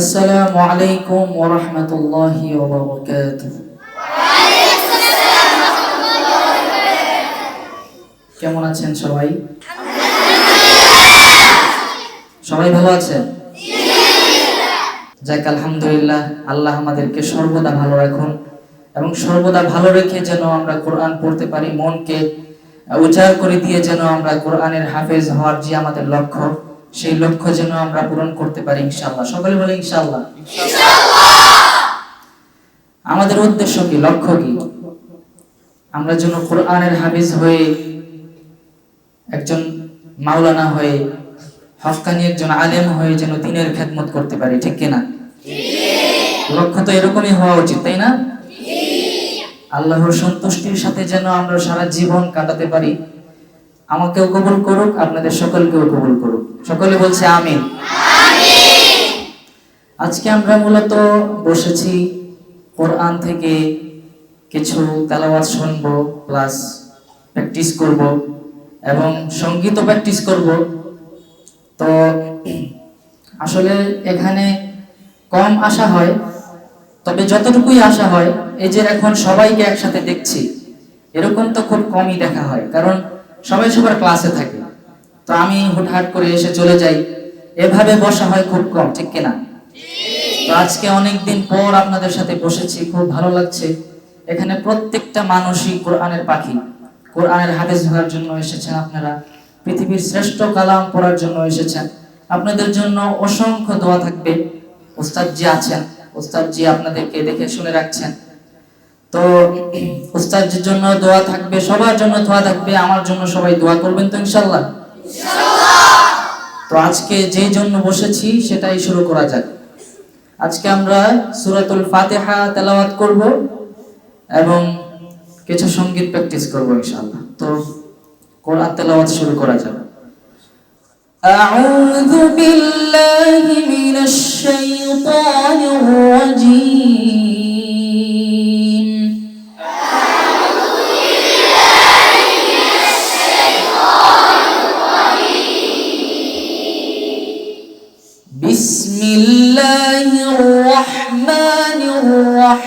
السلام عليكم ورحمة الله وبركاته কেমন আছেন সবাই সবাই ভালো আছেন যাক আলহামদুলিল্লাহ আল্লাহ আমাদেরকে সর্বদা ভালো রাখুন এবং সর্বদা ভালো রেখে যেন আমরা কোরআন পড়তে পারি মনকে উজাড় করে দিয়ে যেন আমরা কোরআনের হাফেজ হওয়ার যে আমাদের লক্ষ্য সেই লক্ষ্য যেন আমরা পূরণ করতে পারি ইনশাআল্লাহ। সকলে বলে ইনশাআল্লাহ। আমাদের উদ্দেশ্য কি লক্ষ্য কি? আমরা যেন কোরআনের হাফিজ হয়ে একজন মাওলানা হয়ে হকানি একজন আলেম হয়ে যেন দিনের খেদমত করতে পারি ঠিক কিনা? লক্ষ্য তো এরকমই হওয়া উচিত তাই না? আল্লাহর সন্তুষ্টির সাথে যেন আমরা সারা জীবন কাটাতে পারি আমাকেও কবুল করুক, আপনাদের সকলকেও কবুল করুক। সকলে বলছে আমি আজকে আমরা মূলত বসেছি কোরআন থেকে কিছু তেলাওয়াত শুনব, প্লাস প্র্যাকটিস করব, এবং সঙ্গীতও প্র্যাকটিস করব। তো আসলে এখানে কম আশা হয়, তবে যতটুকুই আশা হয়, এই যে এখন সবাইকে একসাথে দেখছি, এরকম তো খুব কমই দেখা হয়। কারণ সবাই সবার ক্লাসে থাকে। তো আমি হুটহাট করে এসে চলে যাই। এভাবে বসা হয় খুব কম, ঠিক কিনা তো আজকে অনেক দিন পর আপনাদের সাথে বসেছি, খুব ভালো লাগছে। এখানে প্রত্যেকটা মানুষই কোরআনের পাখি। কোরআনের হাফেজ হওয়ার জন্য এসেছেন আপনারা। পৃথিবীর শ্রেষ্ঠ কালাম পড়ার জন্য এসেছেন। আপনাদের জন্য অসংখ্য দোয়া থাকবে। ওস্তাদ জি আছেন। ওস্তাদ জি আপনাদেরকে দেখে শুনে রাখছেন। তো উস্তাদের জন্য দোয়া থাকবে সবার জন্য দোয়া থাকবে আমার জন্য সবাই দোয়া করবেন তো ইনশাল্লাহ তো আজকে যে জন্য বসেছি সেটাই শুরু করা যাক আজকে আমরা সূরাতুল ফাতিহা তেলাওয়াত করব এবং কিছু সঙ্গীত প্র্যাকটিস করব ইনশাআল্লাহ তো কোরআন তেলাওয়াত শুরু করা যাক أعوذ بالله من الشيطان الرجيم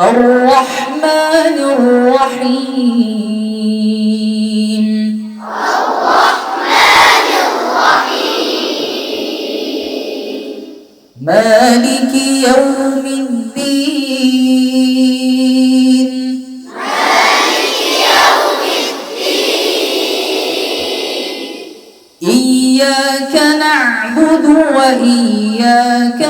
الرحمن الرحيم. مالك يوم الدين. إياك نعبد وإياك